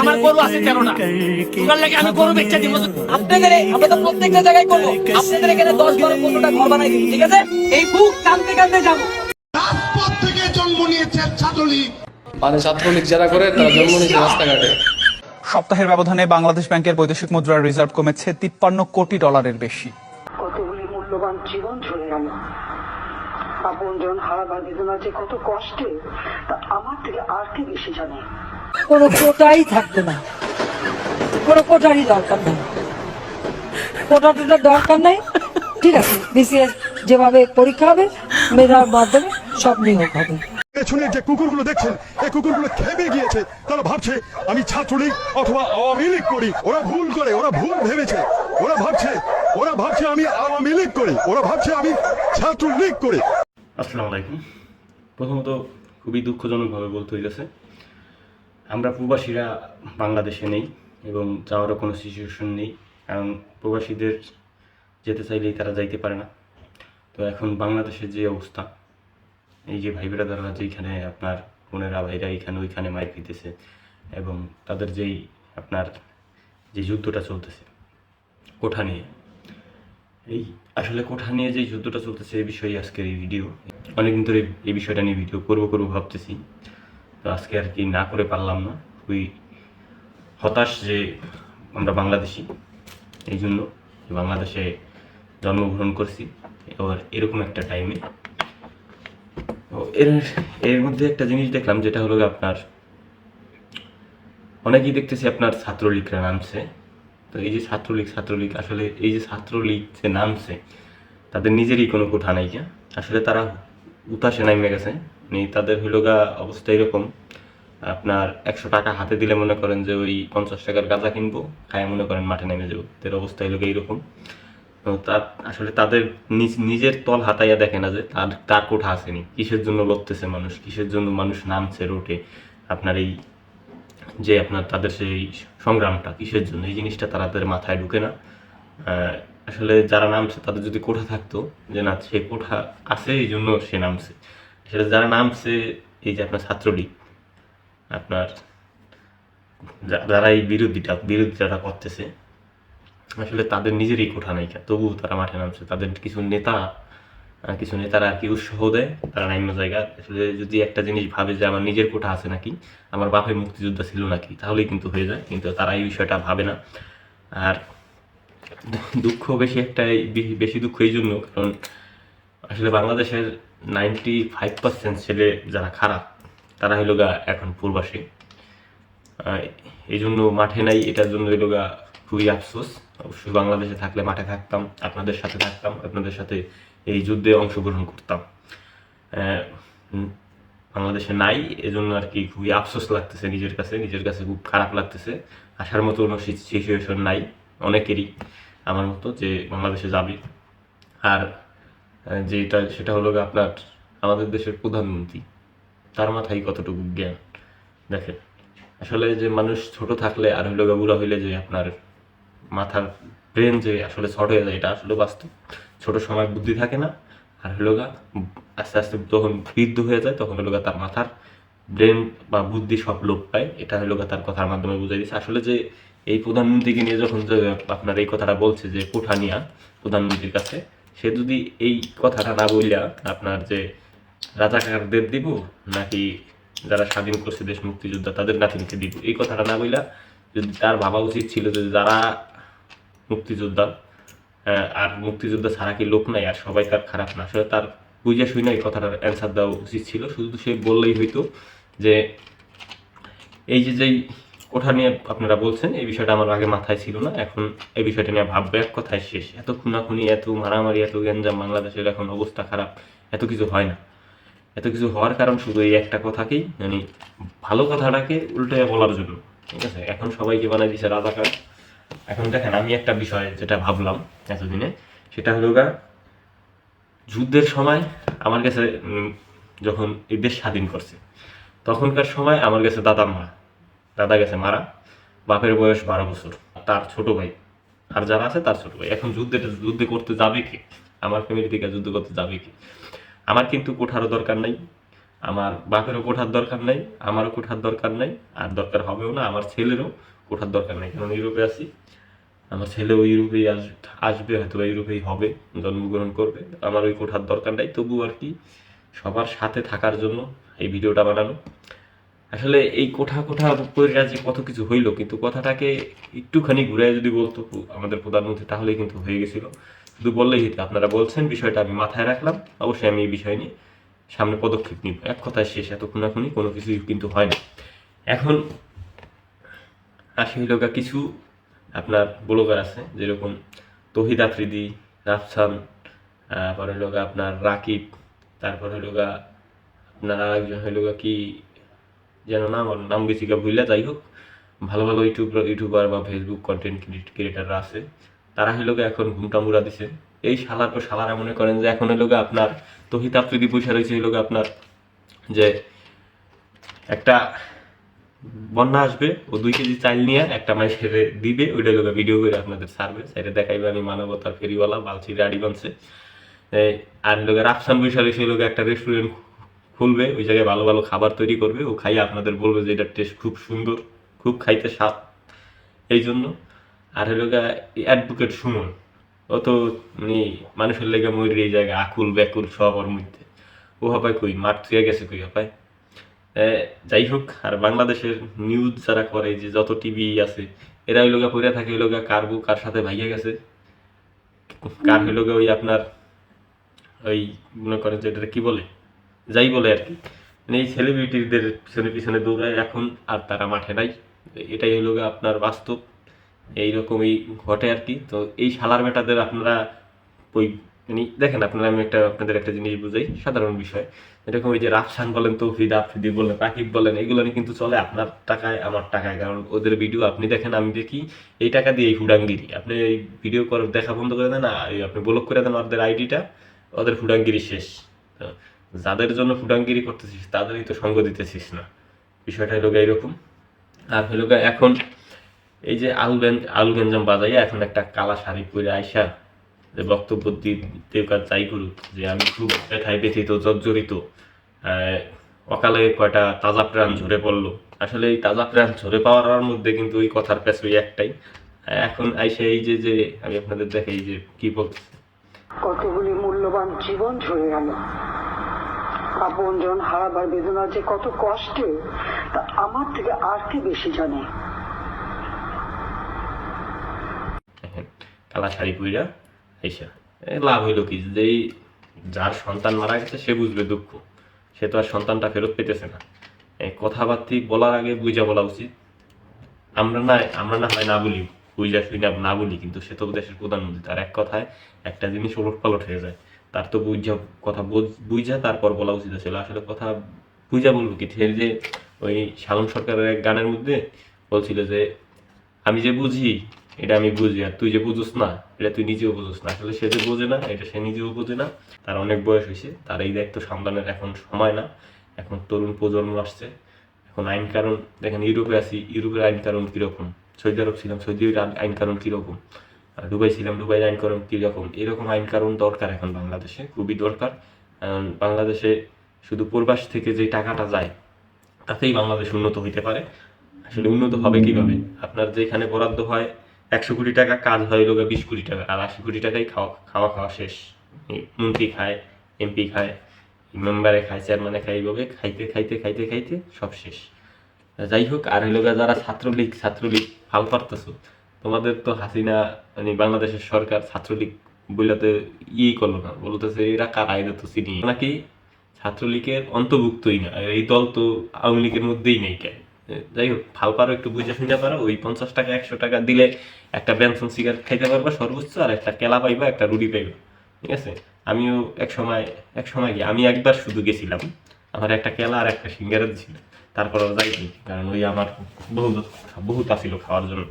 আমার গরু আছে তেরোটা। তোর লাগে আমি গরু বেচা দিব। আপনাদের আমরা তো প্রত্যেকটা জায়গায় করব। আপনাদের এখানে দশ বারো পনেরোটা ঘর বানাই দিই ঠিক আছে? এই বুক কানতে কানতে যাব। রাজপথ থেকে জন্ম নিয়েছে ছাত্রলীগ। মানে ছাত্রলীগ যারা করে তারা জন্ম নিয়েছে রাস্তাঘাটে। সপ্তাহের ব্যবধানে বাংলাদেশ ব্যাংকের বৈদেশিক মুদ্রার রিজার্ভ কমেছে তিপ্পান্ন কোটি ডলারের বেশি। কতগুলি মূল্যবান জীবন চলে গেল। আপনজন হারাবার বেদনা যে কত কষ্টে তা আমার থেকে আর কে বেশি জানে? কোনো কোটাই থাকবে না। কোনো কোটারই দরকার নেই। কোটা টোটার দরকার নেই। ঠিক আছে বিসিএস যেভাবে পরীক্ষা হবে মেধার মাধ্যমে সব নিয়োগ হবে। পেছনের যে কুকুরগুলো দেখছেন এই কুকুরগুলো খেপে গিয়েছে। তারা ভাবছে আমি ছাত্রলীগ অথবা আওয়ামী লীগ করি। ওরা ভুল করে ওরা ভুল ভেবেছে। ওরা ভাবছে ওরা ভাবছে আমি আওয়ামী লীগ করি। ওরা ভাবছে আমি ছাত্রলীগ করি। আসসালামু আলাইকুম। প্রথমত খুবই দুঃখজনকভাবে বলতে হইতেছে। আমরা প্রবাসীরা বাংলাদেশে নেই এবং যাওয়ারও কোনো সিচুয়েশন নেই, কারণ প্রবাসীদের যেতে চাইলেই তারা যাইতে পারে না। তো এখন বাংলাদেশের যে অবস্থা, এই যে ভাই বেড়াদাররা যেখানে আপনার বোনেরা ভাইরা এখানে ওইখানে মাইর খেতেছে এবং তাদের যেই আপনার যে যুদ্ধটা চলতেছে, কোঠা নিয়ে। এই আসলে কোঠা নিয়ে যে যুদ্ধটা চলতেছে এই বিষয়ে আজকের এই ভিডিও অনেকদিন ধরে এই বিষয়টা নিয়ে ভিডিও করব করব ভাবতেছি। তো আজকে আর কি না করে পারলাম না। খুবই হতাশ যে আমরা বাংলাদেশি। এই জন্য বাংলাদেশে জন্মগ্রহণ করছি। এবার এরকম একটা টাইমে এর এর মধ্যে একটা জিনিস দেখলাম যেটা হলো আপনার অনেকেই দেখতেছি আপনার ছাত্রলীগরা নামছে। তো এই যে ছাত্রলীগ ছাত্রলীগ আসলে এই যে ছাত্রলীগ যে নামছে, তাদের নিজেরই কোনো কোঠা নাই। আসলে তারা উতাসে নামে গেছে। তাদের হইল গা অবস্থা এরকম, আপনার একশো টাকা হাতে দিলে মনে করেন যে ওই পঞ্চাশ টাকার গাঁজা কিনবো, খায় মনে করেন মাঠে নেমে যাব। তাদের অবস্থা হইল গিয়ে এইরকম তো তার আসলে তাদের নিজ, নিজের তল হাতাইয়া দেখে না যে তার তার কোঠা আসেনি কিসের জন্য লড়তেছে মানুষ? কিসের জন্য মানুষ নামছে রোটে আপনার এই যে আপনার তাদের সেই সংগ্রামটা, কিসের জন্য? এই জিনিসটা তারা তাদের মাথায় ঢুকে না। আসলে যারা নামছে, তাদের যদি কোঠা থাকতো, যে না, সে কোঠা আছে, এই জন্য সে নামছে। সেটা যারা নামছে, এই যে আপনার ছাত্রলীগ, আপনার যারা এই বিরোধীটা বিরোধিতাটা করতেছে, আসলে তাদের নিজেরই কোঠা নাই তবু তারা মাঠে নামছে। তাদের কিছু নেতা কিছু নেতারা আর কি উৎসাহ দেয়, তারা নাইন্য জায়গা। আসলে যদি একটা জিনিস ভাবে যে আমার নিজের কোঠা আছে নাকি, আমার বাপের মুক্তিযোদ্ধা ছিল নাকি, তাহলেই কিন্তু হয়ে যায়, কিন্তু তারা এই বিষয়টা ভাবে না। আর দুঃখ বেশি একটা বেশি দুঃখ এই জন্য, কারণ আসলে বাংলাদেশের নাইনটি ফাইভ পার্সেন্ট ছেলে যারা খারাপ, তারা হইল গা এখন পূর্বাসী এই জন্য মাঠে নাই, এটার জন্য হইল গা খুবই আফসোস। অবশ্যই বাংলাদেশে থাকলে মাঠে থাকতাম, আপনাদের সাথে থাকতাম, আপনাদের সাথে এই যুদ্ধে অংশগ্রহণ করতাম। বাংলাদেশে নাই, এজন্য আর কি খুবই আফসোস লাগতেছে নিজের কাছে নিজের কাছে খুব খারাপ লাগতেছে। আসার মতো কোনো সিচুয়েশন নাই। অনেকেরই আমার মতো যে বাংলাদেশে যাবে। আর যেটা, সেটা হলো আপনার আমাদের দেশের প্রধানমন্ত্রী। তার মাথায় কতটুকু জ্ঞান? দেখেন, আসলে যে মানুষ ছোট থাকলে আর হইল বুড়া হইলে যে আপনার মাথার ব্রেন যে আসলে শর্ট হয়ে যায়, এটা আসলে বাস্তব। ছোট সময় বুদ্ধি থাকে না, আর হলো গা আস্তে আস্তে যখন বৃদ্ধ হয়ে যায়, তখন হলো গা তার মাথার ব্রেন বা বুদ্ধি সব লোপ পায়। এটা হলো গা তার কথার মাধ্যমে বুঝাই দিচ্ছে আসলে যে এই প্রধানমন্ত্রীকে নিয়ে যখন আপনার এই কথাটা বলছে যে কোঠা নিয়া প্রধানমন্ত্রীর কাছে, সে যদি এই কথাটা না বললিয়া আপনার যে রাজাকারদের দিব, নাকি যারা স্বাধীন করছে দেশ মুক্তিযোদ্ধা, তাদের নাতিনকে দিব, এই কথাটা না বললা যদি তার ভাবা উচিত ছিল যে যারা মুক্তিযোদ্ধা আর মুক্তিযোদ্ধা ছাড়া কি লোক নাই, আর সবাই তার খারাপ না, আসলে তার বুঝে শুই না এই কথাটার অ্যান্সার দেওয়া উচিত ছিল। শুধু সে বললেই হইতো যে, এই যে যেই কোঠা নিয়ে আপনারা বলছেন, এই বিষয়টা আমার আগে মাথায় ছিল না। এখন এই বিষয়টা নিয়ে ভাববো, এক কথায় শেষ। এত খুনাখুনি, এত মারামারি, এত গ্যাঞ্জাম বাংলাদেশের এখন অবস্থা খারাপ, এত কিছু হয় না। এত কিছু হওয়ার কারণ শুধু এই একটা কথাকেই মানে ভালো কথাটাকে উল্টে বলার জন্য। ঠিক আছে? এখন সবাইকে বানাই দিছে রাজাকার। এখন দেখেন, আমি একটা বিষয় যেটা ভাবলাম এতদিনে, সেটা হলো গা, যুদ্ধের সময় আমার কাছে যখন এই দেশ স্বাধীন করছে, তখনকার সময় আমার কাছে দাদা মা দাদা গেছে মারা, বাপের বয়স বারো বছর। তার ছোট ভাই, আর যারা আছে তার ছোট ভাই। এখন যুদ্ধে যুদ্ধে করতে যাবে কি? আমার ফ্যামিলি থেকে যুদ্ধ করতে যাবে কি? আমার কিন্তু কোঠারও দরকার নাই, আমার বাপেরও কোঠার দরকার নাই, আমারও কোঠার দরকার নাই, আর দরকার হবেও না, আমার ছেলেরও কোঠার দরকার নেই। কারণ ইউরোপে আছি, আমার ছেলেও ইউরোপেই আস- আসবে হয়তো বা ইউরোপেই হবে, জন্মগ্রহণ করবে, আমার ওই কোঠার দরকার নাই। তবু আর কি সবার সাথে থাকার জন্য এই ভিডিওটা বানানো। আসলে এই কোঠা কোঠা করে যে কত কিছু হইল, কিন্তু কথাটাকে একটুখানি ঘুরে যদি বলতো আমাদের প্রধানমন্ত্রী তাহলে কিন্তু হয়ে গেছিল। শুধু বললেই হতো আপনারা বলছেন, বিষয়টা আমি মাথায় রাখলাম। অবশ্যই আমি এই বিষয় নিয়ে সামনে পদক্ষেপ নিব। এক কথায় শেষ, এত খুনাখুনি কোনো কিছুই কিন্তু হয় না। এখন আসি হইল কিছু আপনার ব্লগার আছে, যেরকম তহিদ আফ্রিদি, রাফসান তারপর হইল আপনার রাকিব, তারপর হইল আপনার আরেকজন হইল কি যেন না ওর নাম গেছি গা ভুললে যাই হোক। ভালো ভালো ইউটিউব ইউটিউবার বা ফেসবুক কন্টেন্ট ক্রিয়েটাররা আছে। তারা হইল এখন ঘুমটা মুড়া দিছে। এই শালার পর শালারা মনে করেন যে এখন হইল আপনার তহিদ আফ্রিদি পয়সা রয়েছে হইল আপনার যে একটা বন্যা আসবে, ও দুই কেজি চাল নিয়ে একটা মাইসের দিবে, ওইটা লোক ভিডিও করে আপনাদের সার্ভে এটা দেখাইবে আমি মানবতার ফেরিওয়ালা, বালছির গাড়ি বানছে। আর লোক রাফসান বৈশালী সেই লোক একটা রেস্টুরেন্ট খুলবে, ওই জায়গায় ভালো ভালো খাবার তৈরি করবে, ও খাইয়ে আপনাদের বলবে যে এটার টেস্ট খুব সুন্দর, খুব খাইতে স্বাদ। এই জন্য। আর হলো অ্যাডভোকেট সুমন, ও তো মানে মানুষের লেগে ময়ূর এই জায়গায় আকুল ব্যাকুল সব ওর মধ্যে। ও হবাই কই? মাঠ থুয়ে গেছে কই হবাই যাই হোক, আর বাংলাদেশের নিউজ যারা করে, যে যত টিভি আছে, এরা ওই লোকা পড়ে থাকে ওই লোকা কার বউ কার সাথে ভাইয়া গেছে। কার হইল ওই আপনার ওই মনে করেন যে এটা কি বলে? যাই বলে আর কি। মানে এই সেলিব্রিটিদের পিছনে পিছনে দৌড়ায় এখন আর তারা মাঠে নাই। এটাই হলো আপনার বাস্তব। এইরকমই ঘটে আর কি। তো এই শালার বেটাদের আপনারা ওই মানে দেখেন আপনারা, আমি একটা আপনাদের একটা জিনিস বুঝাই, সাধারণ বিষয়। এরকম ওই যে রাফসান বলেন তৌফিদ আফ্রিদি বলেন, রাকিব বলেন, এগুলো কিন্তু চলে আপনার টাকায়, আমার টাকায়। কারণ ওদের ভিডিও আপনি দেখেন, আমি দেখি, এই টাকা দিয়ে এই হুডাঙ্গিরি আপনি এই ভিডিও কর দেখা বন্ধ করে দেন, আর আপনি ব্লক করে দেন ওদের আইডিটা ওদের হুডাঙ্গিরি শেষ। যাদের জন্য হুডাঙ্গিরি করতেছিস, তাদেরই তো সঙ্গ দিতেছিস না। বিষয়টা হলো এরকম আর হলো এখন এই যে আলু আলু গেঞ্জাম বাজাইয়া এখন একটা কালা শাড়ি পরে আইসা যে বক্তব্য দিতে যাই করুক, যে আমি খুব ব্যথায় ব্যথিত, জর্জরিত অকালে কয়টা তাজা প্রাণ ঝরে পড়ল। আসলে এই তাজা প্রাণ ঝরে পাওয়ার মধ্যে কিন্তু ওই কথার পেছ ওই একটাই এখন আইসা এই যে যে আমি আপনাদের দেখাই যে কি বলতেছি। কতগুলি মূল্যবান জীবন ঝরে গেল। আপনজন হারাবার বেদনা যে কত কষ্টে, তা আমার থেকে আর কে বেশি জানে? কালা শাড়ি পইরা আইসা। লাভ হইল কি? যে যার সন্তান মারা গেছে, সে বুঝবে দুঃখ। সে তো আর সন্তানটা ফেরত পেতেছে না। কথাবার্তি বলার আগে বুঝা বলা উচিত। আমরা না আমরা না হয় না বলি বুঝা শুনে না বলি, কিন্তু সে তো দেশের প্রধানমন্ত্রী তার এক কথায় একটা জিনিস ওলট পালট হয়ে যায়। তার তো বুঝা, কথা বোঝ- তারপর বলা উচিত ছিল আসলে কথা বুঝা বলব কি? সে যে ওই শালম সরকারের এক গানের মধ্যে বলছিল যে, আমি যে বুঝি, এটা আমি বুঝি, আর তুই যে বুঝুস না, এটা তুই নিজেও বুঝুস না। আসলে সে যে বোঝে না, এটা সে নিজেও বোঝে না। তার অনেক বয়স হয়েছে, তার এই দায়িত্ব সামলানোর এখন সময় না। এখন তরুণ প্রজন্ম আসছে, এখন আইন কারণ, দেখেন ইউরোপে আছি, ইউরোপের আইন কারণ কীরকম? সৌদি আরব ছিলাম সৌদি আইন কারণ কীরকম? দুবাই ছিলাম দুবাইয়ের আইন কানুন কীরকম এরকম আইন কানুন দরকার এখন বাংলাদেশে, খুবই দরকার। কারণ বাংলাদেশে শুধু প্রবাস থেকে যে টাকাটা যায়, তাতেই বাংলাদেশ উন্নত হইতে পারে। আসলে উন্নত হবে কীভাবে? আপনার যেখানে বরাদ্দ হয়, একশো কোটি টাকা, কাজ হয় লোক বিশ কোটি টাকা, আর আশি কোটি টাকাই খাওয়া খাওয়া খাওয়া শেষ। মন্ত্রী খায় এমপি খায় মেম্বারে খায় চেয়ারম্যানে খায়, এইভাবে খাইতে খাইতে খাইতে খাইতে সব শেষ। যাই হোক, আর হইল যারা ছাত্রলীগ ছাত্রলীগ ফাল পারতেছো তোমাদের তো হাসিনা মানে বাংলাদেশের সরকার ছাত্রলীগ বইলাতে ইয়ে করল না। বলতেছে এরা কারা এদের তো চিনি? নাকি ছাত্রলীগের অন্তর্ভুক্তই না। এই দল তো আওয়ামী লীগের মধ্যেই নেই কেন? যাই হোক ফাল পারো, একটু বুঝে শুনতে পারো। ওই পঞ্চাশ টাকা, একশো টাকা দিলে একটা বেনসন সিগারেট খাইতে পারবা সর্বোচ্চ, আর একটা কেলা পাইবা, একটা রুটি পাইবা। ঠিক আছে? আমিও এক সময় এক সময় গিয়ে, আমি একবার শুধু গেছিলাম। আমার একটা কেলা আর একটা সিঙ্গারা ছিল। তারপর যাইনি, কারণ ওই আমার বহুত বহুত আসিল খাওয়ার জন্য।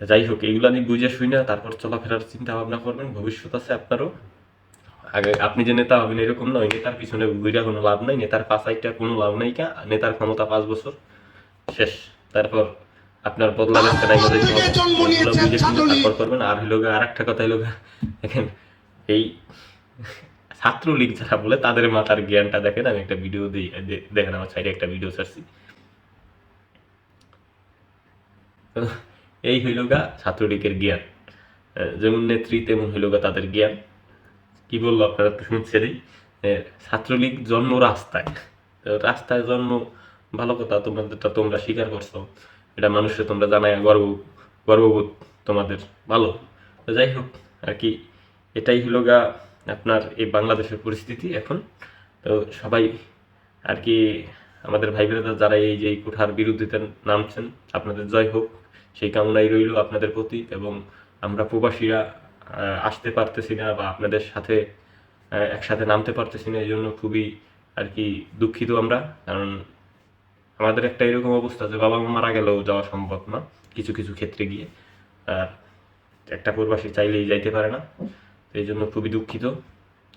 যাই হোক এইগুলা নিয়ে বুঝে শুই না তারপর চলাফেরার চিন্তা ভাবনা করবেন ভবিষ্যৎ আছে আপনারও। আগে আপনি যে নেতা হবেন এরকম নয় নেতার পিছনে ঘুরে কোনো লাভ নাই নেতার পাঁচাইটা কোনো লাভ নাই কা নেতার ক্ষমতা পাঁচ বছর শেষ। তারপর আপনার বদলা নাই? ওগুলো বুঝে শুনে তারপর করবেন। আর হইল আর একটা কথা হইল দেখেন এই ছাত্রলীগ যারা বলে তাদের মাথার জ্ঞানটা দেখেন আমি একটা ভিডিও দিই দেখেন আমার সাইডে একটা ভিডিও ছাড়ছি। এই হইল গা ছাত্রলীগের জ্ঞান। যেমন নেত্রী তেমন হইল গা তাদের জ্ঞান। কি বলল আপনারা তো শুনছেনই এ, ছাত্রলীগ জন্ম রাস্তায়। তো রাস্তায় জন্ম ভালো কথা তোমাদেরটা তোমরা স্বীকার করছ। এটা মানুষের তোমরা জানাই গর্ব গর্ববোধ তোমাদের ভালো। তো যাই হোক আর কি এটাই হলো গা আপনার এই বাংলাদেশের পরিস্থিতি এখন। তো সবাই আর কি আমাদের ভাই বোনেরা যারা এই যে কোঠার বিরুদ্ধিতে নামছেন আপনাদের জয় হোক। সেই কামনাই রইল আপনাদের প্রতি এবং আমরা প্রবাসীরা আসতে পারতেছি না বা আপনাদের সাথে একসাথে নামতে পারতেছি না, এই জন্য খুবই আর কি দুঃখিত আমরা। কারণ আমাদের একটা এরকম অবস্থা যে বাবা মা মারা গেলেও যাওয়া সম্ভব না, কিছু কিছু ক্ষেত্রে গিয়ে। আর একটা প্রবাসী চাইলেই যাইতে পারে না এই জন্য খুবই দুঃখিত।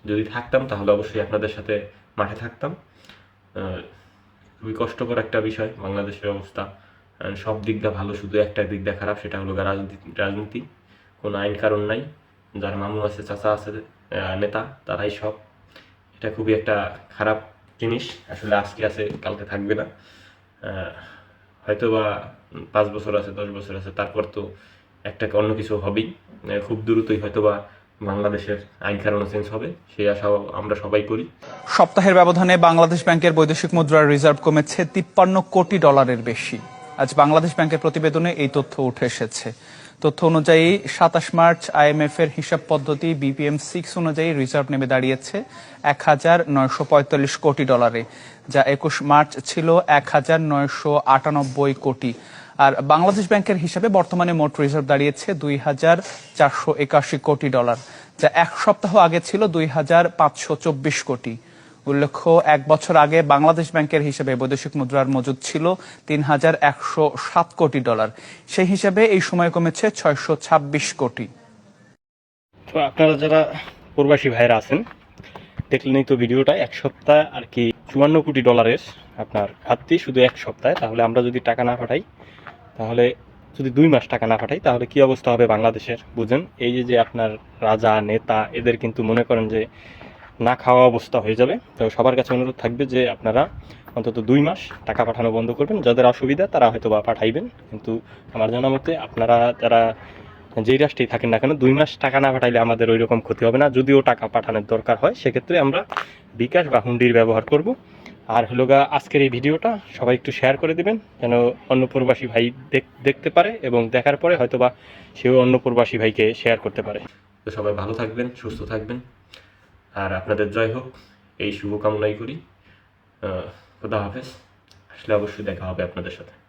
যদি থাকতাম তাহলে অবশ্যই আপনাদের সাথে মাঠে থাকতাম। খুবই কষ্টকর একটা বিষয়, বাংলাদেশের অবস্থা। সব দিকটা ভালো, শুধু একটা দিক দিয়ে খারাপ, সেটা হলো রাজনীতি রাজনীতি। কোনো আইন কারণ নাই। যার মামু আছে, চাচা আছে নেতা, তারাই সব। এটা খুবই একটা খারাপ জিনিস। আসলে আজকে আছে, কালকে থাকবে না। হয়তো বা পাঁচ বছর আছে, দশ বছর আছে, তারপর তো একটা অন্য কিছু হবেই। খুব দ্রুতই হয়তো বা বাংলাদেশের আইন কারণ চেঞ্জ হবে। সেই আশাও আমরা সবাই করি। সপ্তাহের ব্যবধানে বাংলাদেশ ব্যাংকের বৈদেশিক মুদ্রার রিজার্ভ কমেছে তিপ্পান্ন কোটি ডলারের বেশি। আজ বাংলাদেশ ব্যাংকের প্রতিবেদনে এই তথ্য উঠে এসেছে। তথ্য অনুযায়ী সাতাশ মার্চ আইএমএফ এর হিসাব পদ্ধতি বিপিএম সিক্স অনুযায়ী রিজার্ভ নেমে দাঁড়িয়েছে এক হাজার নয়শো পঁয়তাল্লিশ কোটি ডলারে, যা একুশ মার্চ ছিল এক হাজার নয়শো আটানব্বই কোটি। আর বাংলাদেশ ব্যাংকের হিসাবে বর্তমানে মোট রিজার্ভ দাঁড়িয়েছে দুই হাজার চারশো একাশি কোটি ডলার, যা এক সপ্তাহ আগে ছিল দুই হাজার পাঁচশো চব্বিশ কোটি। উল্লেখ্য, এক বছর আগে বাংলাদেশ ব্যাংকের হিসেবে বৈদেশিক মুদ্রার মজুদ ছিল তিন হাজার একশো সাত কোটি ডলার। সেই হিসাবে এই সময় কমেছে ছয়শো ছাব্বিশ কোটি। তো আপনারা যারা প্রবাসী ভাইরা আছেন দেখলেনই তো ভিডিওটা, এক সপ্তাহ আর কি চুয়ান্ন কোটি ডলারের আপনার ঘাটতি, শুধু এক সপ্তাহে। তাহলে আমরা যদি টাকা না পাঠাই, তাহলে যদি দুই মাস টাকা না পাঠাই, তাহলে কি অবস্থা হবে বাংলাদেশের? বুঝেন, এই যে যে আপনার রাজা, নেতা, এদের কিন্তু মনে করেন যে না খাওয়া অবস্থা হয়ে যাবে। তো সবার কাছে অনুরোধ থাকবে যে আপনারা অন্তত দুই মাস টাকা পাঠানো বন্ধ করবেন। যাদের অসুবিধা, তারা হয়তো বা পাঠাইবেন। কিন্তু আমার জানা মতে আপনারা যারা যেই রাষ্ট্রেই থাকেন না কেন, দুই মাস টাকা না পাঠাইলে আমাদের ওই রকম ক্ষতি হবে না। যদিও টাকা পাঠানোর দরকার হয়, সেক্ষেত্রে আমরা বিকাশ বা হুন্ডির ব্যবহার করব। আর হলো গা, আজকের এই ভিডিওটা সবাই একটু শেয়ার করে দিবেন, যেন অন্য প্রবাসী ভাই দেখ- দেখতে পারে এবং দেখার পরে হয়তো বা সেও অন্য প্রবাসী ভাইকে শেয়ার করতে পারে। তো সবাই ভালো থাকবেন, সুস্থ থাকবেন। আর আপনাদের জয় হোক, এই শুভকামনাই করি। খোদা হাফেজ। আসলে অবশ্যই দেখা হবে আপনাদের সাথে।